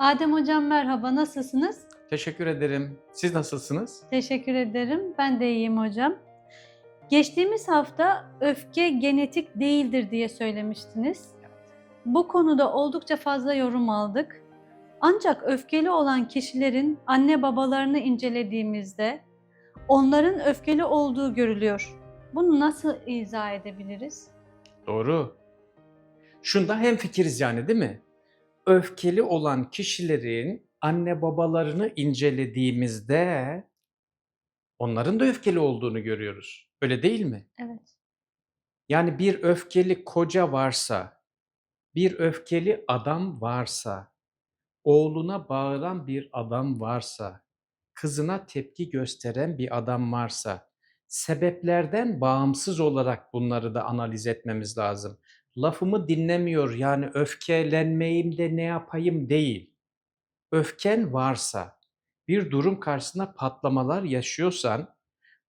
Adem Hocam merhaba, nasılsınız? Teşekkür ederim. Siz nasılsınız? Teşekkür ederim. Ben de iyiyim hocam. Geçtiğimiz hafta öfke genetik değildir diye söylemiştiniz. Bu konuda oldukça fazla yorum aldık. Ancak öfkeli olan kişilerin anne babalarını incelediğimizde onların öfkeli olduğu görülüyor. Bunu nasıl izah edebiliriz? Doğru. Şunda hem fikiriz yani değil mi? Öfkeli olan kişilerin anne babalarını incelediğimizde onların da öfkeli olduğunu görüyoruz. Öyle değil mi? Evet. Yani bir öfkeli koca varsa, bir öfkeli adam varsa, oğluna bağıran bir adam varsa, kızına tepki gösteren bir adam varsa, sebeplerden bağımsız olarak bunları da analiz etmemiz lazım. Lafımı dinlemiyor yani öfkelenmeyim de ne yapayım değil. Öfken varsa, bir durum karşısında patlamalar yaşıyorsan,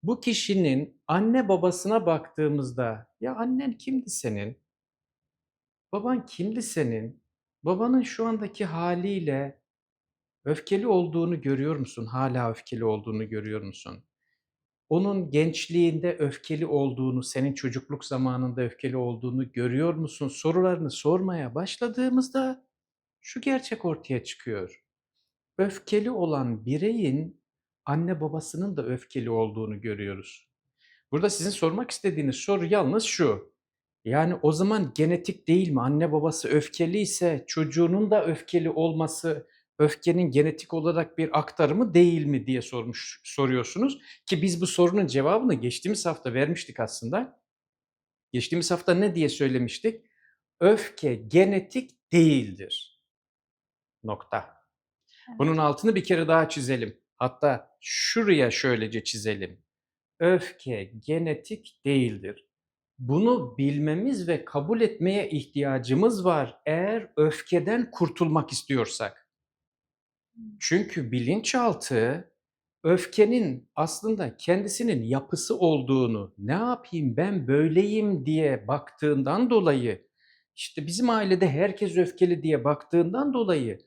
bu kişinin anne babasına baktığımızda ya annen kimdi senin? Baban kimdi senin? Babanın şu andaki haliyle öfkeli olduğunu görüyor musun? Hala öfkeli olduğunu görüyor musun? Onun gençliğinde öfkeli olduğunu, senin çocukluk zamanında öfkeli olduğunu görüyor musun? Sorularını sormaya başladığımızda şu gerçek ortaya çıkıyor. Öfkeli olan bireyin anne babasının da öfkeli olduğunu görüyoruz. Burada sizin sormak istediğiniz soru yalnız şu. Yani o zaman genetik değil mi? Anne babası öfkeliyse çocuğunun da öfkeli olması öfkenin genetik olarak bir aktarımı değil mi diye sormuş soruyorsunuz ki biz bu sorunun cevabını geçtiğimiz hafta vermiştik aslında. Geçtiğimiz hafta ne diye söylemiştik? Öfke genetik değildir. Nokta. Bunun altını bir kere daha çizelim. Hatta şuraya şöylece çizelim. Öfke genetik değildir. Bunu bilmemiz ve kabul etmeye ihtiyacımız var eğer öfkeden kurtulmak istiyorsak. Çünkü bilinçaltı öfkenin aslında kendisinin yapısı olduğunu, ne yapayım ben böyleyim diye baktığından dolayı, işte bizim ailede herkes öfkeli diye baktığından dolayı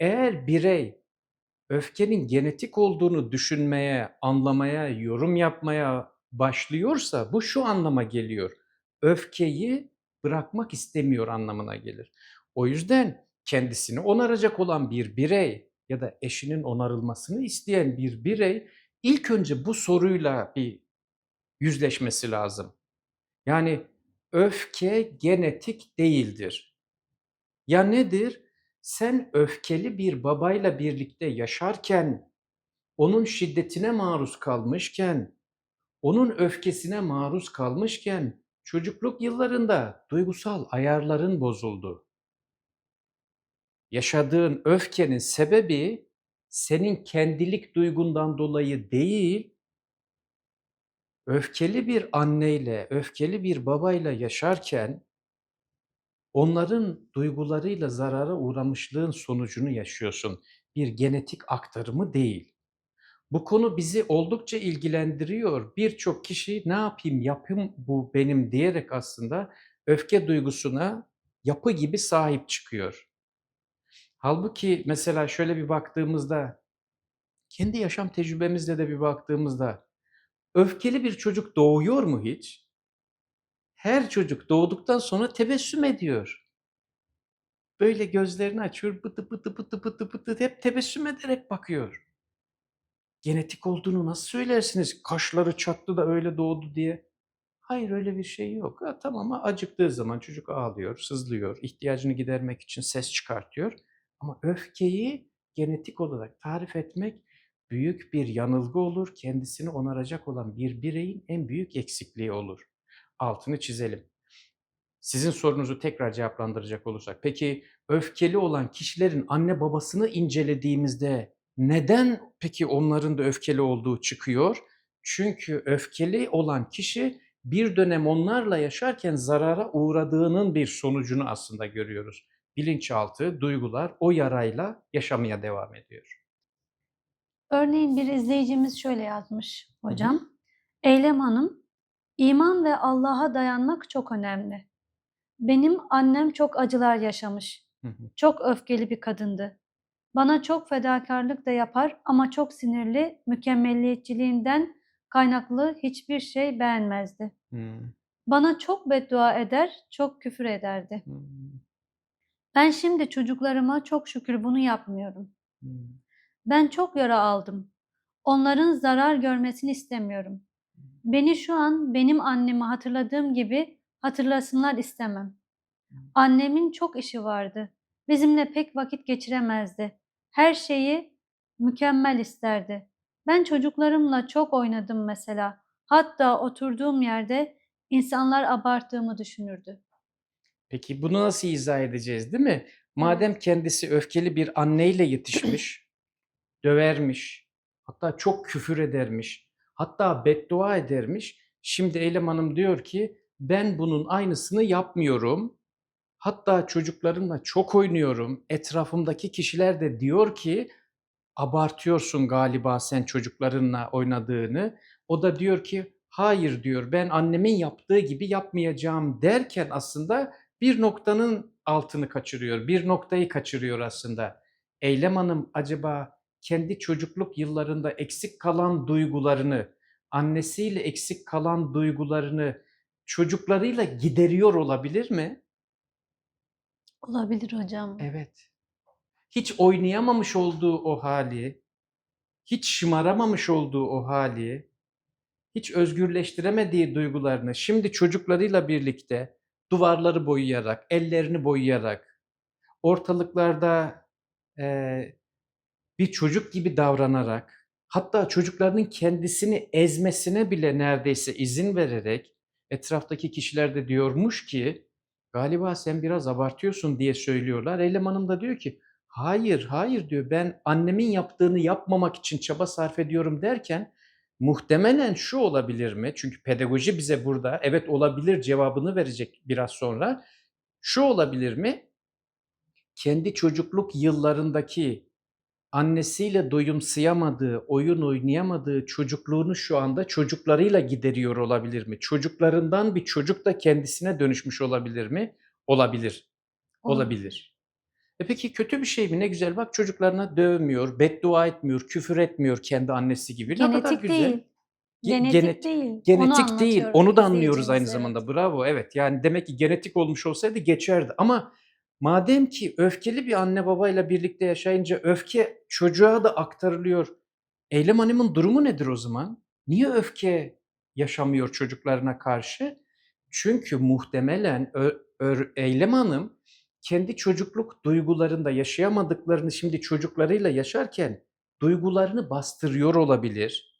eğer birey öfkenin genetik olduğunu düşünmeye, anlamaya, yorum yapmaya başlıyorsa bu şu anlama geliyor. Öfkeyi bırakmak istemiyor anlamına gelir. O yüzden kendisini onaracak olan bir birey ya da eşinin onarılmasını isteyen bir birey ilk önce bu soruyla bir yüzleşmesi lazım. Yani öfke genetik değildir. Ya nedir? Sen öfkeli bir babayla birlikte yaşarken, onun şiddetine maruz kalmışken, onun öfkesine maruz kalmışken çocukluk yıllarında duygusal ayarların bozuldu. Yaşadığın öfkenin sebebi senin kendilik duygundan dolayı değil, öfkeli bir anneyle, öfkeli bir babayla yaşarken onların duygularıyla zarara uğramışlığın sonucunu yaşıyorsun. Bir genetik aktarımı değil. Bu konu bizi oldukça ilgilendiriyor. Birçok kişi ne yapayım, yapım bu benim diyerek aslında öfke duygusuna yapı gibi sahip çıkıyor. Halbuki mesela şöyle bir baktığımızda, kendi yaşam tecrübemizle de bir baktığımızda, öfkeli bir çocuk doğuyor mu hiç? Her çocuk doğduktan sonra tebessüm ediyor. Böyle gözlerini açıyor, bıtı bıtı bıtı bıtı bıtı hep tebessüm ederek bakıyor. Genetik olduğunu nasıl söylersiniz? Kaşları çattı da öyle doğdu diye. Hayır öyle bir şey yok. Ha, tamam ama acıktığı zaman çocuk ağlıyor, sızlıyor, ihtiyacını gidermek için ses çıkartıyor. Ama öfkeyi genetik olarak tarif etmek büyük bir yanılgı olur. Kendisini onaracak olan bir bireyin en büyük eksikliği olur. Altını çizelim. Sizin sorunuzu tekrar cevaplandıracak olursak. Peki öfkeli olan kişilerin anne babasını incelediğimizde neden peki onların da öfkeli olduğu çıkıyor? Çünkü öfkeli olan kişi bir dönem onlarla yaşarken zarara uğradığının bir sonucunu aslında görüyoruz. Bilinçaltı, duygular o yarayla yaşamaya devam ediyor. Örneğin bir izleyicimiz şöyle yazmış hocam. Eylem Hanım, iman ve Allah'a dayanmak çok önemli. Benim annem çok acılar yaşamış. Hı hı. Çok öfkeli bir kadındı. Bana çok fedakarlık da yapar ama çok sinirli, mükemmelliyetçiliğinden kaynaklı hiçbir şey beğenmezdi. Hımm. Bana çok beddua eder, çok küfür ederdi. Hımm. Ben şimdi çocuklarıma çok şükür bunu yapmıyorum. Hımm. Ben çok yara aldım. Onların zarar görmesini istemiyorum. Beni şu an benim annemi hatırladığım gibi hatırlasınlar istemem. Annemin çok işi vardı. Bizimle pek vakit geçiremezdi. Her şeyi mükemmel isterdi. Ben çocuklarımla çok oynadım mesela. Hatta oturduğum yerde insanlar abarttığımı düşünürdü. Peki bunu nasıl izah edeceğiz, değil mi? Madem kendisi öfkeli bir anneyle yetişmiş, dövermiş, hatta çok küfür edermiş, hatta beddua edermiş. Şimdi Eylem Hanım diyor ki ben bunun aynısını yapmıyorum. Hatta çocuklarımla çok oynuyorum. Etrafımdaki kişiler de diyor ki abartıyorsun galiba sen çocuklarınla oynadığını. O da diyor ki hayır diyor ben annemin yaptığı gibi yapmayacağım derken aslında bir noktanın altını kaçırıyor. Bir noktayı kaçırıyor aslında. Eylem Hanım acaba kendi çocukluk yıllarında eksik kalan duygularını, annesiyle eksik kalan duygularını çocuklarıyla gideriyor olabilir mi? Olabilir hocam. Evet. Hiç oynayamamış olduğu o hali, hiç şımaramamış olduğu o hali, hiç özgürleştiremediği duygularını şimdi çocuklarıyla birlikte duvarları boyayarak, ellerini boyayarak, ortalıklarda eee, bir çocuk gibi davranarak, hatta çocuklarının kendisini ezmesine bile neredeyse izin vererek etraftaki kişiler de diyormuş ki galiba sen biraz abartıyorsun diye söylüyorlar. Eylem Hanım da diyor ki hayır, hayır diyor ben annemin yaptığını yapmamak için çaba sarf ediyorum derken muhtemelen şu olabilir mi? Çünkü pedagoji bize burada evet olabilir cevabını verecek biraz sonra. Şu olabilir mi? Kendi çocukluk yıllarındaki annesiyle doyumsayamadığı, oyun oynayamadığı çocukluğunu şu anda çocuklarıyla gideriyor olabilir mi? Çocuklarından bir çocuk da kendisine dönüşmüş olabilir mi? Olabilir. Olabilir. E peki kötü bir şey mi? Ne güzel bak çocuklarına dövmüyor, beddua etmiyor, küfür etmiyor kendi annesi gibi. Ne kadar Genetik güzel. değil. Ge- Genetik genet- değil. Onu Genetik değil. anlatıyorum Onu da anlıyoruz aynı zamanda. Bravo. Evet. Yani demek ki genetik olmuş olsaydı geçerdi. Ama madem ki öfkeli bir anne babayla birlikte yaşayınca öfke çocuğa da aktarılıyor. Eylem Hanım'ın durumu nedir o zaman? Niye öfke yaşamıyor çocuklarına karşı? Çünkü muhtemelen Eylem Hanım kendi çocukluk duygularında yaşayamadıklarını şimdi çocuklarıyla yaşarken duygularını bastırıyor olabilir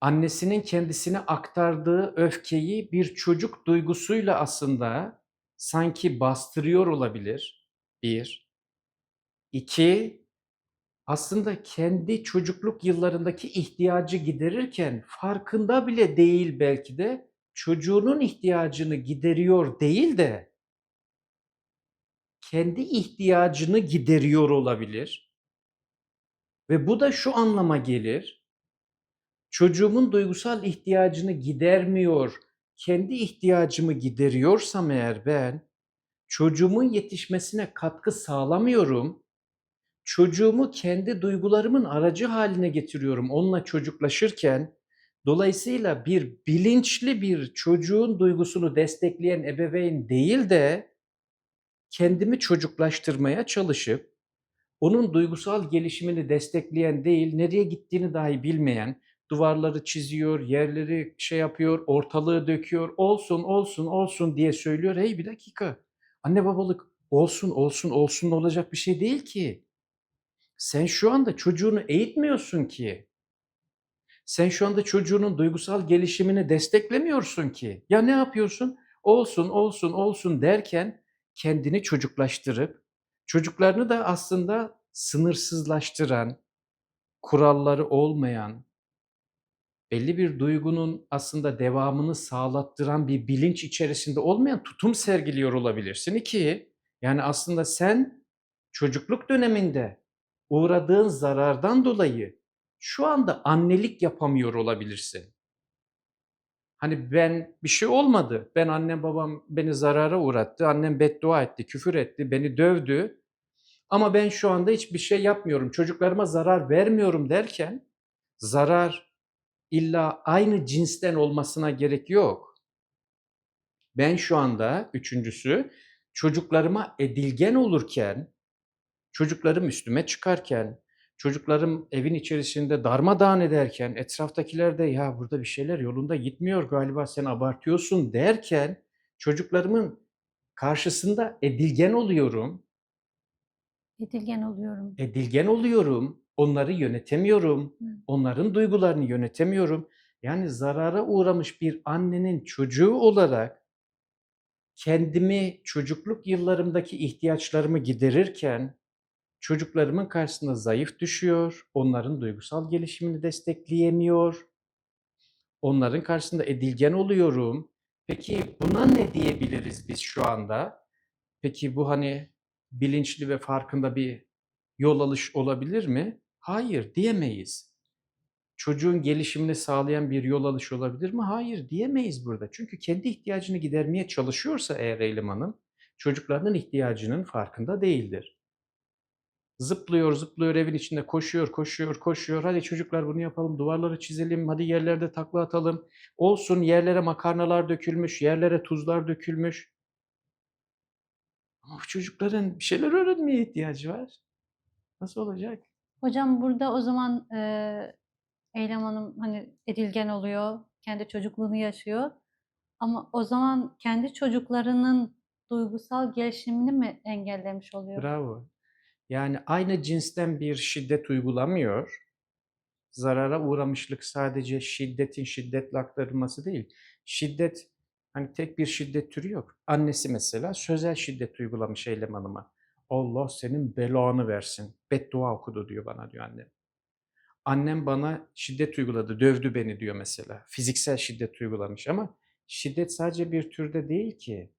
annesinin kendisine aktardığı öfkeyi bir çocuk duygusuyla aslında sanki bastırıyor olabilir. Bir. İki, aslında kendi çocukluk yıllarındaki ihtiyacı giderirken farkında bile değil belki de çocuğunun ihtiyacını gideriyor değil de kendi ihtiyacını gideriyor olabilir. Ve bu da şu anlama gelir. Çocuğumun duygusal ihtiyacını gidermiyor, kendi ihtiyacımı gideriyorsam eğer ben, çocuğumun yetişmesine katkı sağlamıyorum, çocuğumu kendi duygularımın aracı haline getiriyorum onunla çocuklaşırken, dolayısıyla bir bilinçli bir çocuğun duygusunu destekleyen ebeveyn değil de kendimi çocuklaştırmaya çalışıp onun duygusal gelişimini destekleyen değil, nereye gittiğini dahi bilmeyen, duvarları çiziyor, yerleri şey yapıyor, ortalığı döküyor, olsun, olsun, olsun diye söylüyor. Hey bir dakika, anne babalık olsun, olsun, olsun olacak bir şey değil ki. Sen şu anda çocuğunu eğitmiyorsun ki. Sen şu anda çocuğunun duygusal gelişimini desteklemiyorsun ki. Ya ne yapıyorsun? Olsun, olsun, olsun derken kendini çocuklaştırıp çocuklarını da aslında sınırsızlaştıran, kuralları olmayan, belli bir duygunun aslında devamını sağlattıran bir bilinç içerisinde olmayan tutum sergiliyor olabilirsin ki yani aslında sen çocukluk döneminde uğradığın zarardan dolayı şu anda annelik yapamıyor olabilirsin. Hani ben bir şey olmadı. Ben annem babam beni zarara uğrattı. Annem beddua etti, küfür etti, beni dövdü. Ama ben şu anda hiçbir şey yapmıyorum, çocuklarıma zarar vermiyorum derken zarar illa aynı cinsten olmasına gerek yok. Ben şu anda üçüncüsü çocuklarıma edilgen olurken, çocuklarım üstüme çıkarken, çocuklarım evin içerisinde darmadağın ederken, etraftakiler de ya burada bir şeyler yolunda gitmiyor galiba sen abartıyorsun derken çocuklarımın karşısında edilgen oluyorum. Edilgen oluyorum. Edilgen oluyorum. Onları yönetemiyorum. Hı. Onların duygularını yönetemiyorum. Yani zarara uğramış bir annenin çocuğu olarak kendimi çocukluk yıllarımdaki ihtiyaçlarımı giderirken çocuklarımın karşısında zayıf düşüyor, onların duygusal gelişimini destekleyemiyor, onların karşısında edilgen oluyorum. Peki buna ne diyebiliriz biz şu anda? Peki bu hani bilinçli ve farkında bir yol alış olabilir mi? Hayır diyemeyiz. Çocuğun gelişimini sağlayan bir yol alış olabilir mi? Hayır diyemeyiz burada. Çünkü kendi ihtiyacını gidermeye çalışıyorsa eğer Eylem Hanım, çocuklarının ihtiyacının farkında değildir. Zıplıyor, zıplıyor evin içinde, koşuyor, koşuyor, koşuyor. Hadi çocuklar bunu yapalım, duvarları çizelim, hadi yerlerde takla atalım. Olsun yerlere makarnalar dökülmüş, yerlere tuzlar dökülmüş. Ama bu çocukların bir şeyler öğrenmeye ihtiyacı var. Nasıl olacak? Hocam burada o zaman eee Eylem Hanım hani edilgen oluyor, kendi çocukluğunu yaşıyor. Ama o zaman kendi çocuklarının duygusal gelişimini mi engellemiş oluyor? Bravo. Yani aynı cinsten bir şiddet uygulamıyor. Zarara uğramışlık sadece şiddetin şiddetle aktarılması değil. Şiddet hani tek bir şiddet türü yok. Annesi mesela sözel şiddet uygulamış Eylem Hanım'a. Allah senin belanı versin. Beddua okudu diyor bana diyor annem. Annem bana şiddet uyguladı, dövdü beni diyor mesela. Fiziksel şiddet uygulamış ama şiddet sadece bir türde değil ki.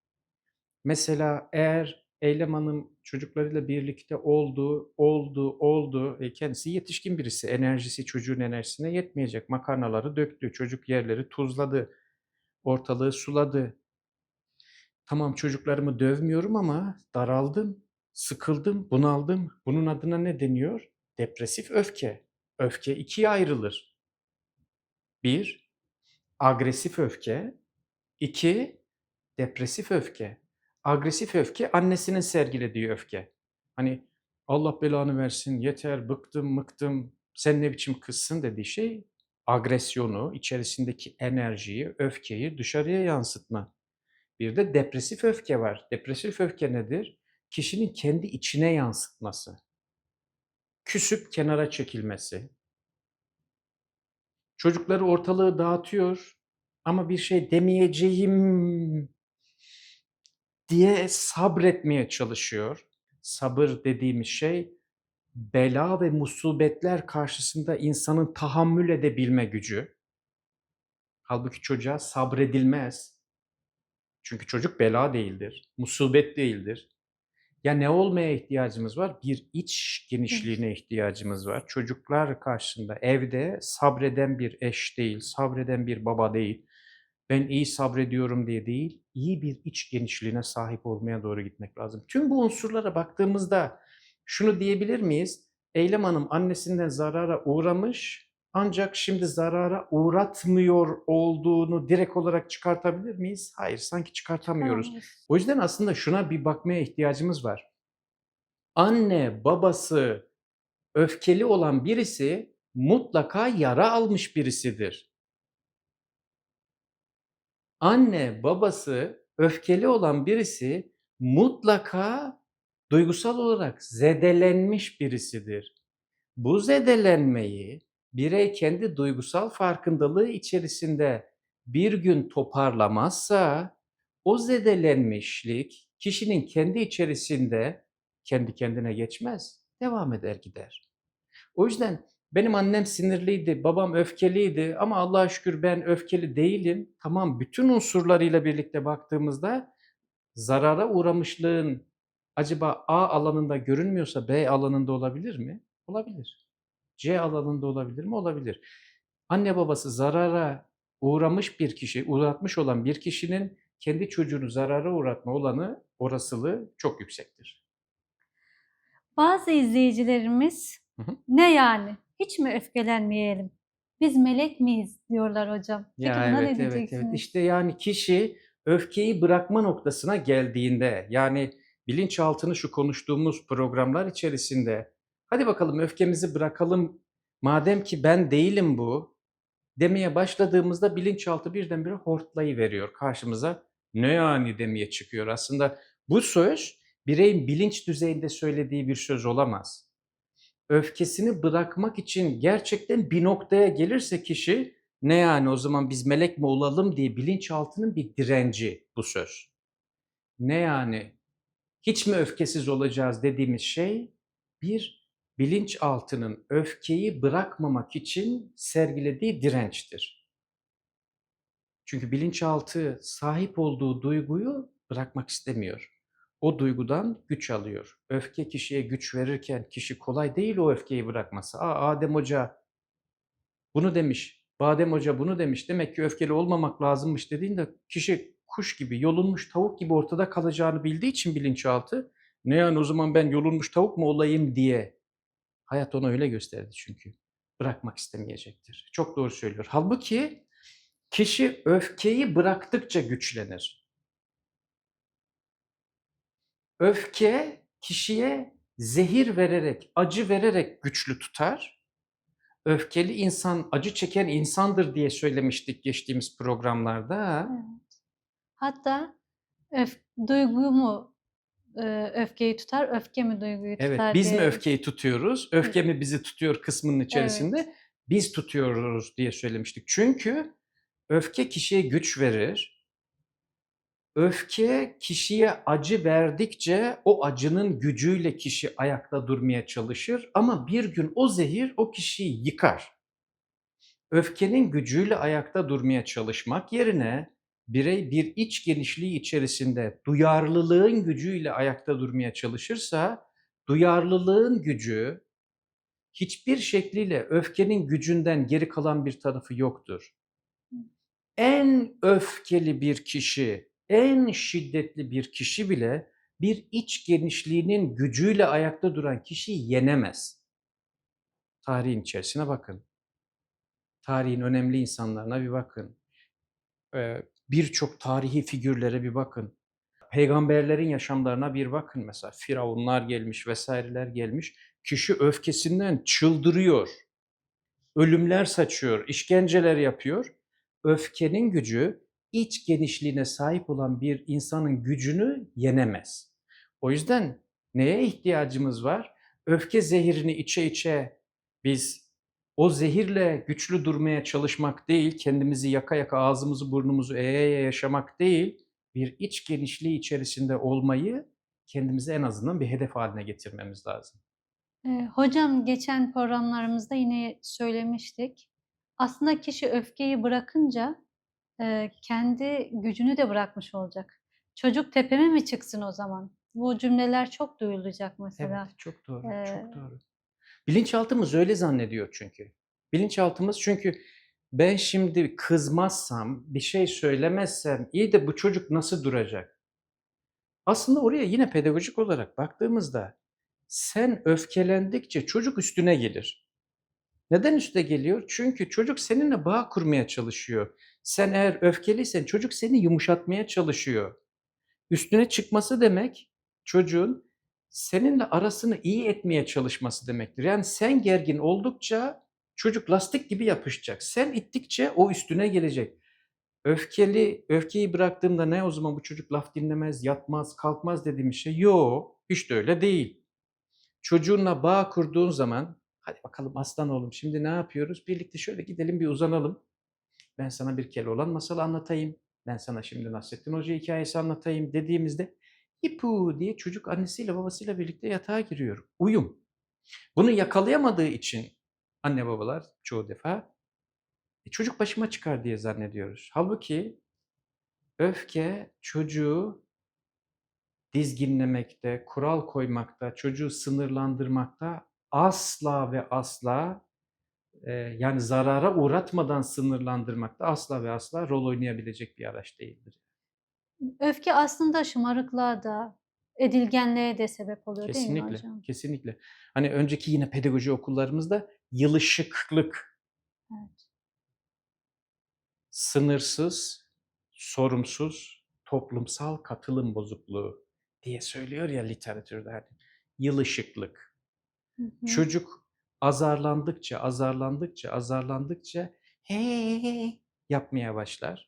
Mesela eğer Eylem Hanım çocuklarıyla birlikte oldu, oldu, oldu. E, kendisi yetişkin birisi. Enerjisi çocuğun enerjisine yetmeyecek. Makarnaları döktü. Çocuk yerleri tuzladı. Ortalığı suladı. Tamam çocuklarımı dövmüyorum ama daraldım, sıkıldım, bunaldım. Bunun adına ne deniyor? Depresif öfke. Öfke ikiye ayrılır. Bir, agresif öfke. İki, depresif öfke. Agresif öfke annesinin sergilediği öfke. Hani Allah belanı versin, yeter, bıktım, mıktım, sen ne biçim kızsın dediği şey agresyonu, içerisindeki enerjiyi, öfkeyi dışarıya yansıtma. Bir de depresif öfke var. Depresif öfke nedir? Kişinin kendi içine yansıtması. Küsüp kenara çekilmesi. Çocukları ortalığı dağıtıyor ama bir şey demeyeceğim diye sabretmeye çalışıyor. Sabır dediğimiz şey bela ve musibetler karşısında insanın tahammül edebilme gücü. Halbuki çocuğa sabredilmez. Çünkü çocuk bela değildir, musibet değildir. Ya ne olmaya ihtiyacımız var? Bir iç genişliğine ihtiyacımız var. Çocuklar karşısında evde sabreden bir eş değil, sabreden bir baba değil. Ben iyi sabrediyorum diye değil, iyi bir iç genişliğine sahip olmaya doğru gitmek lazım. Tüm bu unsurlara baktığımızda şunu diyebilir miyiz? Eylem Hanım annesinden zarara uğramış ancak şimdi zarara uğratmıyor olduğunu direkt olarak çıkartabilir miyiz? Hayır, sanki çıkartamıyoruz. Çıkaramayız. O yüzden aslında şuna bir bakmaya ihtiyacımız var. Anne, babası öfkeli olan birisi mutlaka yara almış birisidir. Anne, babası öfkeli olan birisi mutlaka duygusal olarak zedelenmiş birisidir. Bu zedelenmeyi birey kendi duygusal farkındalığı içerisinde bir gün toparlamazsa o zedelenmişlik kişinin kendi içerisinde kendi kendine geçmez, devam eder gider. O yüzden benim annem sinirliydi, babam öfkeliydi ama Allah'a şükür ben öfkeli değilim. Tamam bütün unsurlarıyla birlikte baktığımızda zarara uğramışlığın acaba A alanında görünmüyorsa B alanında olabilir mi? Olabilir. C alanında olabilir mi? Olabilir. Anne babası zarara uğramış bir kişi, uğratmış olan bir kişinin kendi çocuğunu zarara uğratma olanı, olasılığı çok yüksektir. Bazı izleyicilerimiz Hı hı. ne yani hiç mi öfkelenmeyelim? Biz melek miyiz diyorlar hocam. Peki Ya buna evet ne evet evet. İşte yani kişi öfkeyi bırakma noktasına geldiğinde yani bilinçaltını şu konuştuğumuz programlar içerisinde hadi bakalım öfkemizi bırakalım madem ki ben değilim bu demeye başladığımızda bilinçaltı birdenbire hortlayıveriyor karşımıza. Ne yani demeye çıkıyor. Aslında bu söz bireyin bilinç düzeyinde söylediği bir söz olamaz. Öfkesini bırakmak için gerçekten bir noktaya gelirse kişi ne yani o zaman biz melek mi olalım diye bilinçaltının bir direnci bu söz. Ne yani hiç mi öfkesiz olacağız dediğimiz şey bir bilinçaltının öfkeyi bırakmamak için sergilediği dirençtir. Çünkü bilinçaltı sahip olduğu duyguyu bırakmak istemiyor. O duygudan güç alıyor. Öfke kişiye güç verirken kişi kolay değil o öfkeyi bırakması. Aa Adem Hoca bunu demiş, Badem Hoca bunu demiş. Demek ki öfkeli olmamak lazımmış dediğinde kişi kuş gibi, yolunmuş tavuk gibi ortada kalacağını bildiği için bilinçaltı ne yani o zaman ben yolunmuş tavuk mu olayım diye hayat ona öyle gösterdi çünkü. Bırakmak istemeyecektir. Çok doğru söylüyor. Halbuki kişi öfkeyi bıraktıkça güçlenir. Öfke kişiye zehir vererek, acı vererek güçlü tutar. Öfkeli insan acı çeken insandır diye söylemiştik geçtiğimiz programlarda. Evet. Hatta öf, duygu mu e, öfkeyi tutar, öfke mi duyguyu Evet, tutar biz mi diye. öfkeyi tutuyoruz, öfke mi bizi tutuyor kısmının Evet. içerisinde biz tutuyoruz diye söylemiştik. Çünkü öfke kişiye güç verir. Öfke kişiye acı verdikçe o acının gücüyle kişi ayakta durmaya çalışır ama bir gün o zehir o kişiyi yıkar. Öfkenin gücüyle ayakta durmaya çalışmak yerine birey bir iç genişliği içerisinde duyarlılığın gücüyle ayakta durmaya çalışırsa duyarlılığın gücü hiçbir şekliyle öfkenin gücünden geri kalan bir tarafı yoktur. En öfkeli bir kişi, en şiddetli bir kişi bile bir iç genişliğinin gücüyle ayakta duran kişiyi yenemez. Tarihin içerisine bakın. Tarihin önemli insanlarına bir bakın. Birçok tarihi figürlere bir bakın. Peygamberlerin yaşamlarına bir bakın mesela. Firavunlar gelmiş vesaireler gelmiş. Kişi öfkesinden çıldırıyor. Ölümler saçıyor, işkenceler yapıyor. Öfkenin gücü iç genişliğine sahip olan bir insanın gücünü yenemez. O yüzden neye ihtiyacımız var? Öfke zehirini içe içe biz o zehirle güçlü durmaya çalışmak değil, kendimizi yaka yaka ağzımızı burnumuzu eğe yaşamak değil, bir iç genişliği içerisinde olmayı kendimize en azından bir hedef haline getirmemiz lazım. E, hocam geçen programlarımızda yine söylemiştik. Aslında kişi öfkeyi bırakınca e, kendi gücünü de bırakmış olacak. Çocuk tepeme mi çıksın o zaman? Bu cümleler çok duyulacak mesela. Evet, çok doğru, Ee, çok doğru. Bilinçaltımız öyle zannediyor çünkü. Bilinçaltımız çünkü ben şimdi kızmazsam, bir şey söylemezsem iyi de bu çocuk nasıl duracak? Aslında oraya yine pedagojik olarak baktığımızda sen öfkelendikçe çocuk üstüne gelir. Neden üste geliyor? Çünkü çocuk seninle bağ kurmaya çalışıyor. Sen eğer öfkeliysen çocuk seni yumuşatmaya çalışıyor. Üstüne çıkması demek çocuğun seninle arasını iyi etmeye çalışması demektir. Yani sen gergin oldukça çocuk lastik gibi yapışacak. Sen ittikçe o üstüne gelecek. Öfkeli, öfkeyi bıraktığımda ne o zaman bu çocuk laf dinlemez, yatmaz, kalkmaz dediğim şey yok. Hiç de öyle değil. Çocuğunla bağ kurduğun zaman hadi bakalım aslan oğlum şimdi ne yapıyoruz? Birlikte şöyle gidelim bir uzanalım. Ben sana bir Keloğlan masalı anlatayım. Ben sana şimdi Nasrettin Hoca hikayesi anlatayım dediğimizde ipu diye çocuk annesiyle babasıyla birlikte yatağa giriyor. Uyum. Bunu yakalayamadığı için anne babalar çoğu defa "E, çocuk başıma çıkar diye zannediyoruz. Halbuki öfke çocuğu dizginlemekte, kural koymakta, çocuğu sınırlandırmakta asla ve asla yani zarara uğratmadan sınırlandırmakta asla ve asla rol oynayabilecek bir araç değildir. Öfke aslında şımarıklığa da, edilgenliğe de sebep oluyor değil mi Kesinlikle, hocam? kesinlikle. Hani önceki yine pedagoji okullarımızda yılışıklık, Evet. sınırsız, sorumsuz toplumsal katılım bozukluğu diye söylüyor ya literatürde. Hani yılışıklık. Hı hı. Çocuk azarlandıkça, azarlandıkça, azarlandıkça he yapmaya başlar.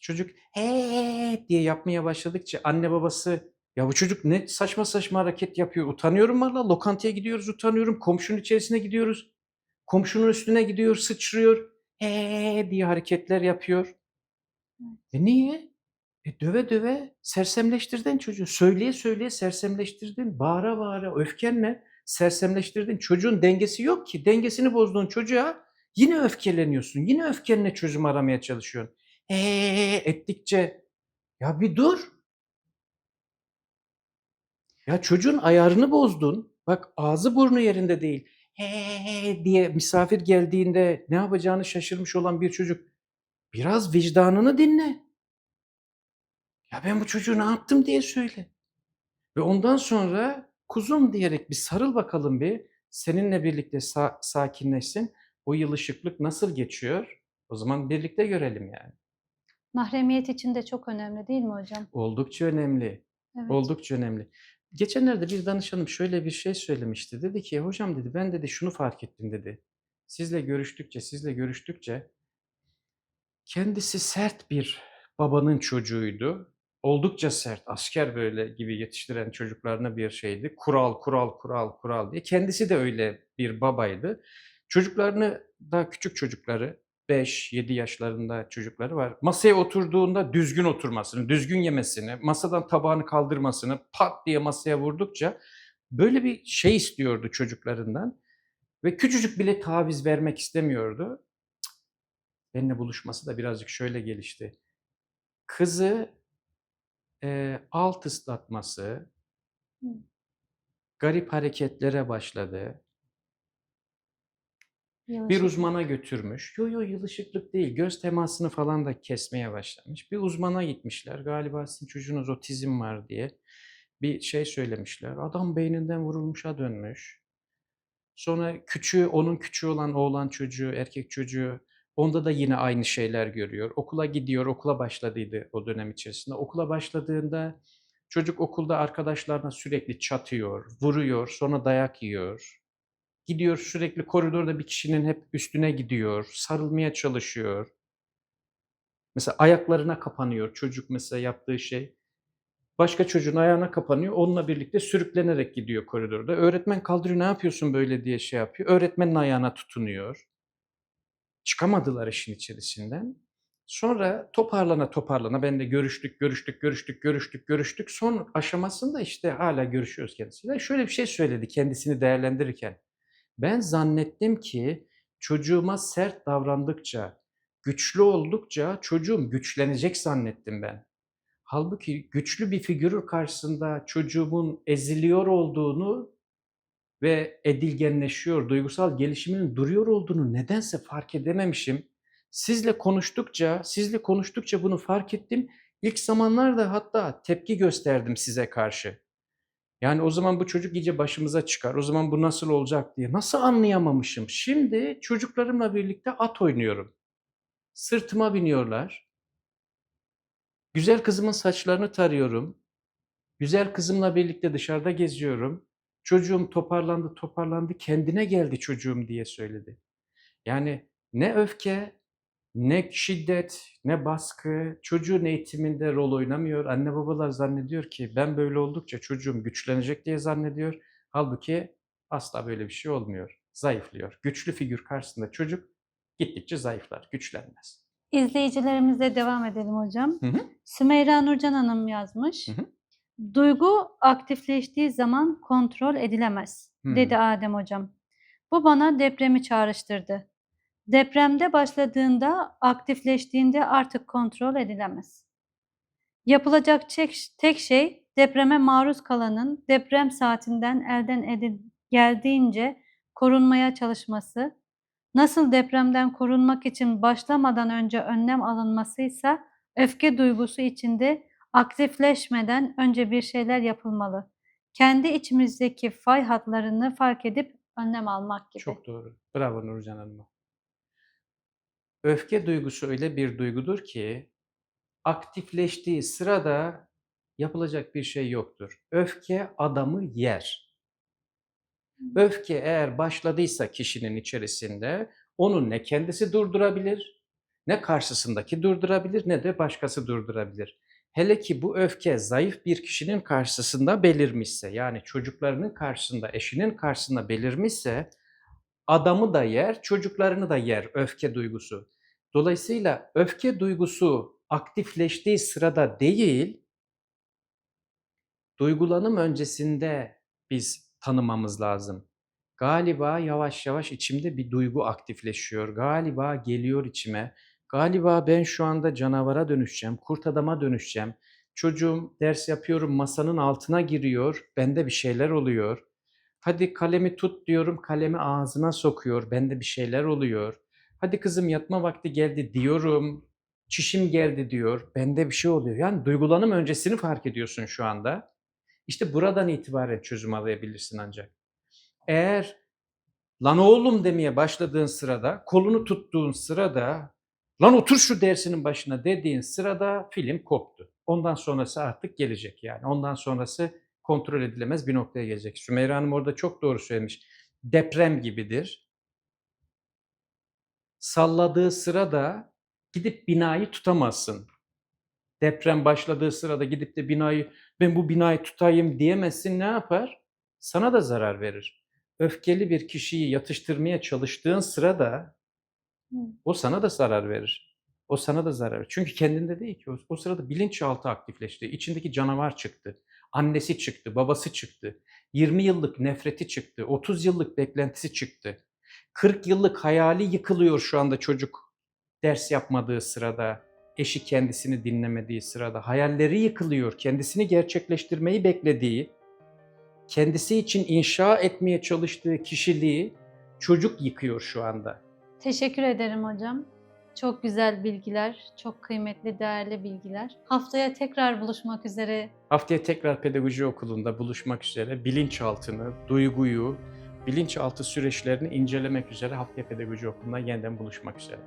Çocuk he diye yapmaya başladıkça anne babası ya bu çocuk ne saçma saçma hareket yapıyor. Utanıyorum valla. Lokantaya gidiyoruz utanıyorum. Komşunun içerisine gidiyoruz. Komşunun üstüne gidiyor, sıçrıyor. He diye hareketler yapıyor. E niye? E döve döve sersemleştirdin çocuğu. Söyleye söyleye sersemleştirdin. Bağıra bağıra öfkenle sersemleştirdin. Çocuğun dengesi yok ki. Dengesini bozduğun çocuğa yine öfkeleniyorsun. Yine öfkenle çözüm aramaya çalışıyorsun. He ettikçe ya bir dur. Ya çocuğun ayarını bozdun. Bak ağzı burnu yerinde değil. He diye misafir geldiğinde ne yapacağını şaşırmış olan bir çocuk biraz vicdanını dinle. Ya ben bu çocuğu ne yaptım diye söyle. Ve ondan sonra kuzum diyerek bir sarıl bakalım bir. Seninle birlikte sa- sakinleşsin. O yılışıklık nasıl geçiyor? O zaman birlikte görelim yani. Mahremiyet için de çok önemli değil mi hocam? Oldukça önemli. Evet. Oldukça önemli. Geçenlerde bir danışanım şöyle bir şey söylemişti. Dedi ki hocam dedi ben dedi şunu fark ettim dedi. Sizle görüştükçe sizle görüştükçe kendisi sert bir babanın çocuğuydu. Oldukça sert, asker böyle gibi yetiştiren çocuklarına bir şeydi. Kural, kural, kural, kural diye. Kendisi de öyle bir babaydı. Çocuklarını daha küçük çocukları 5-7 yaşlarında çocukları var. Masaya oturduğunda düzgün oturmasını, düzgün yemesini, masadan tabağını kaldırmasını pat diye masaya vurdukça böyle bir şey istiyordu çocuklarından. Ve küçücük bile taviz vermek istemiyordu. Benimle buluşması da birazcık şöyle gelişti. Kızı eee, alt ıslatması, garip hareketlere başladı. Bir Yılışıklık. uzmana götürmüş. Yo yo yılışıklık değil. Göz temasını falan da kesmeye başlamış. Bir uzmana gitmişler. Galiba sizin çocuğunuz otizm var diye bir şey söylemişler. Adam beyninden vurulmuşa dönmüş. Sonra küçüğü, onun küçüğü olan oğlan çocuğu, erkek çocuğu onda da yine aynı şeyler görüyor. Okula gidiyor, okula başladıydı o dönem içerisinde. Okula başladığında çocuk okulda arkadaşlarına sürekli çatıyor, vuruyor, sonra dayak yiyor. Gidiyor sürekli koridorda bir kişinin hep üstüne gidiyor, sarılmaya çalışıyor. Mesela ayaklarına kapanıyor çocuk mesela yaptığı şey. Başka çocuğun ayağına kapanıyor, onunla birlikte sürüklenerek gidiyor koridorda. Öğretmen kaldırıyor, ne yapıyorsun böyle diye şey yapıyor. Öğretmenin ayağına tutunuyor. Çıkamadılar işin içerisinden. Sonra toparlana toparlana ben de görüştük, görüştük, görüştük, görüştük, görüştük. Son aşamasında işte hala görüşüyoruz kendisiyle. Şöyle bir şey söyledi kendisini değerlendirirken. Ben zannettim ki çocuğuma sert davrandıkça, güçlü oldukça çocuğum güçlenecek zannettim ben. Halbuki güçlü bir figürün karşısında çocuğumun eziliyor olduğunu ve edilgenleşiyor, duygusal gelişiminin duruyor olduğunu nedense fark edememişim. Sizle konuştukça, sizle konuştukça bunu fark ettim. İlk zamanlarda hatta tepki gösterdim size karşı. Yani o zaman bu çocuk iyice başımıza çıkar. O zaman bu nasıl olacak diye. Nasıl anlayamamışım? Şimdi çocuklarımla birlikte at oynuyorum. Sırtıma biniyorlar. Güzel kızımın saçlarını tarıyorum. Güzel kızımla birlikte dışarıda geziyorum. Çocuğum toparlandı, toparlandı, kendine geldi çocuğum diye söyledi. Yani ne öfke, ne şiddet, ne baskı, çocuğun eğitiminde rol oynamıyor. Anne babalar zannediyor ki ben böyle oldukça çocuğum güçlenecek diye zannediyor. Halbuki asla böyle bir şey olmuyor. Zayıflıyor. Güçlü figür karşısında çocuk gittikçe zayıflar, güçlenmez. İzleyicilerimizle devam edelim hocam. Hı hı. Sümeyra Nurcan Hanım yazmış. Hı hı. Duygu aktifleştiği zaman kontrol edilemez, Hı. dedi Adem hocam. Bu bana depremi çağrıştırdı. Depremde başladığında, aktifleştiğinde artık kontrol edilemez. Yapılacak tek, şey depreme maruz kalanın deprem saatinden elden edil, geldiğince korunmaya çalışması, nasıl depremden korunmak için başlamadan önce önlem alınmasıysa öfke duygusu içinde Aktifleşmeden önce bir şeyler yapılmalı. Kendi içimizdeki fay hatlarını fark edip önlem almak gibi. Çok doğru. Bravo Nurcan Hanım. Öfke duygusu öyle bir duygudur ki aktifleştiği sırada yapılacak bir şey yoktur. Öfke adamı yer. Öfke eğer başladıysa kişinin içerisinde onu ne kendisi durdurabilir, ne karşısındaki durdurabilir, ne de başkası durdurabilir. Hele ki bu öfke zayıf bir kişinin karşısında belirmişse, yani çocuklarının karşısında, eşinin karşısında belirmişse adamı da yer, çocuklarını da yer öfke duygusu. Dolayısıyla öfke duygusu aktifleştiği sırada değil, duygulanım öncesinde biz tanımamız lazım. Galiba yavaş yavaş içimde bir duygu aktifleşiyor. Galiba geliyor içime. Galiba ben şu anda canavara dönüşeceğim, kurt adama dönüşeceğim. Çocuğum ders yapıyorum, masanın altına giriyor, bende bir şeyler oluyor. Hadi kalemi tut diyorum, kalemi ağzına sokuyor, bende bir şeyler oluyor. Hadi kızım yatma vakti geldi diyorum, çişim geldi diyor, bende bir şey oluyor. Yani duygulanım öncesini fark ediyorsun şu anda. İşte buradan itibaren çözüm arayabilirsin ancak. Eğer lan oğlum demeye başladığın sırada, kolunu tuttuğun sırada, lan otur şu dersinin başına dediğin sırada film koptu. Ondan sonrası artık gelecek yani. Ondan sonrası kontrol edilemez bir noktaya gelecek. Sümeyra Hanım orada çok doğru söylemiş. Deprem gibidir. Salladığı sırada gidip binayı tutamazsın. Deprem başladığı sırada gidip de binayı ben bu binayı tutayım diyemezsin ne yapar? Sana da zarar verir. Öfkeli bir kişiyi yatıştırmaya çalıştığın sırada. O sana da zarar verir. O sana da zarar verir. Çünkü kendinde değil ki. O, o sırada bilinçaltı aktifleşti. İçindeki canavar çıktı. Annesi çıktı, babası çıktı. 20 yıllık nefreti çıktı. 30 yıllık beklentisi çıktı. 40 yıllık hayali yıkılıyor şu anda çocuk ders yapmadığı sırada, eşi kendisini dinlemediği sırada, hayalleri yıkılıyor, kendisini gerçekleştirmeyi beklediği, kendisi için inşa etmeye çalıştığı kişiliği çocuk yıkıyor şu anda. Teşekkür ederim hocam. Çok güzel bilgiler, çok kıymetli, değerli bilgiler. Haftaya tekrar buluşmak üzere. Haftaya tekrar pedagoji okulunda buluşmak üzere bilinçaltını, duyguyu, bilinçaltı süreçlerini incelemek üzere haftaya pedagoji okulunda yeniden buluşmak üzere.